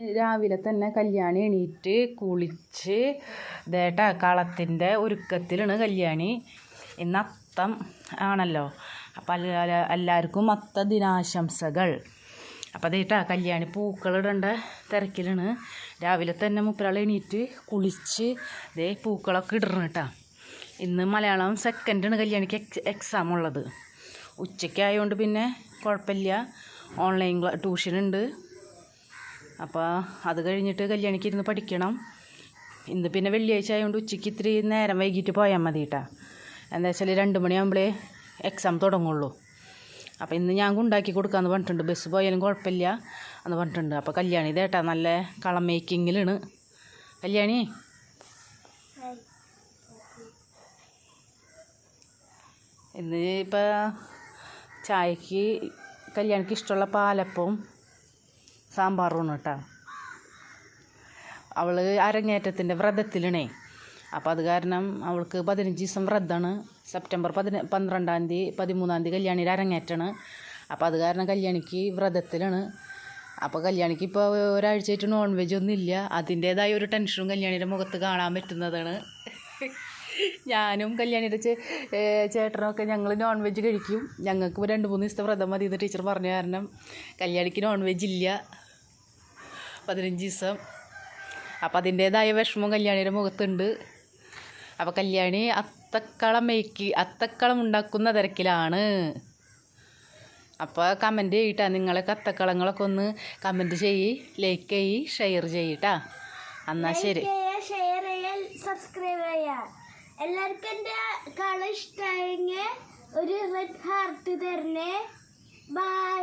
രാവിലെ തന്നെ കല്യാണി എണീറ്റ് കുളിച്ച് ദേട്ട കളത്തിന്റെ ഒരുക്കത്തിലാണ് കല്യാണി. ഇന്ന് അത്തം ആണല്ലോ. അപ്പം എല്ലാ എല്ലാവർക്കും അത്ത ദിനാശംസകൾ. അപ്പം അതേട്ടാ കല്യാണി പൂക്കളിടേണ്ട തിരക്കിലാണ്. രാവിലെ തന്നെ മുപ്പരാൾ എണീറ്റ് കുളിച്ച് ദേ പൂക്കളൊക്കെ ഇടണം കേട്ടാ ഇന്ന് മലയാളം സെക്കൻഡാണ് കല്യാണിക്ക് എക്സ് ഉള്ളത്. ഉച്ചയ്ക്കായതുകൊണ്ട് പിന്നെ കുഴപ്പമില്ല. ഓൺലൈൻ ട്യൂഷനുണ്ട് അപ്പോൾ അത് കഴിഞ്ഞിട്ട് കല്യാണിക്ക് ഇരുന്ന് പഠിക്കണം. ഇന്ന് പിന്നെ വെള്ളിയാഴ്ച ആയതുകൊണ്ട് ഉച്ചയ്ക്ക് ഇത്തിരി നേരം വൈകിട്ട് പോയാൽ മതി കേട്ടാ എന്താ വെച്ചാൽ രണ്ട് മണിയാകുമ്പോഴേ എക്സാം തുടങ്ങുള്ളൂ. അപ്പോൾ ഇന്ന് ഞാൻ ഉണ്ടാക്കി കൊടുക്കാമെന്ന് പറഞ്ഞിട്ടുണ്ട്. ബസ് പോയാലും കുഴപ്പമില്ല എന്ന് പറഞ്ഞിട്ടുണ്ട്. അപ്പോൾ കല്യാണി ഇതേട്ടാ നല്ല കളം മേക്കിങ്ങിലാണ്. കല്യാണി? ഇന്ന് ഇപ്പോൾ ചായക്ക് കല്യാണിക്ക് ഇഷ്ടമുള്ള പാലപ്പവും സാമ്പാറും കേട്ടോ. അവൾ അരങ്ങേറ്റത്തിന്റെ വ്രതത്തിലാണേ. അപ്പോൾ അത് കാരണം അവൾക്ക് പതിനഞ്ച് ദിവസം വ്രതമാണ് സെപ്റ്റംബർ പതിന പന്ത്രണ്ടാം തീയതി പതിമൂന്നാം തീയതി കല്യാണിയുടെ അരങ്ങേറ്റാണ് അപ്പോൾ അത് കാരണം കല്യാണിക്ക് വ്രതത്തിലാണ്. അപ്പോൾ കല്യാണിക്ക് ഇപ്പോൾ ഒരാഴ്ചയായിട്ട് നോൺ വെജ് ഒന്നും ഇല്ല. അതിന്റേതായ ഒരു ടെൻഷനും കല്യാണിയുടെ മുഖത്ത് കാണാൻ പറ്റുന്നതാണ്. ഞാനും കല്യാണിയുടെ ചേ ചേട്ടനൊക്കെ ഞങ്ങൾ നോൺ വെജ് കഴിക്കും. ഞങ്ങൾക്ക് രണ്ട് മൂന്ന് ദിവസത്തെ വ്രതം മതി എന്ന് ടീച്ചർ പറഞ്ഞ കാരണം കല്യാണിക്ക് നോൺ വെജ് ഇല്ല. പതിനഞ്ച് ദിവസം അപ്പം അതിന്റേതായ വിഷമം കല്യാണിയുടെ മുഖത്തുണ്ട്. അപ്പോൾ കല്യാണി അത്തക്കളം മേക്ക് അത്തക്കളം ഉണ്ടാക്കുന്ന തിരക്കിലാണ്. അപ്പോൾ കമന്റ് ചെയ്യട്ടാ. നിങ്ങളൊക്കെ അത്തക്കളങ്ങളൊക്കെ ഒന്ന് കമന്റ് ചെയ്യ് ലൈക്ക് ചെയ്യ് ഷെയർ ചെയ്യട്ടാ. എന്നാൽ ശരി. ഷെയർ ചെയ്യാൻ സബ്സ്ക്രൈബ് ചെയ്യാം. എല്ലാവർക്കും എന്റെ കള ഇഷ്ടമായെങ്കിൽ ഒരു റെഡ് ഹാർട്ട് തരണേ. ബൈ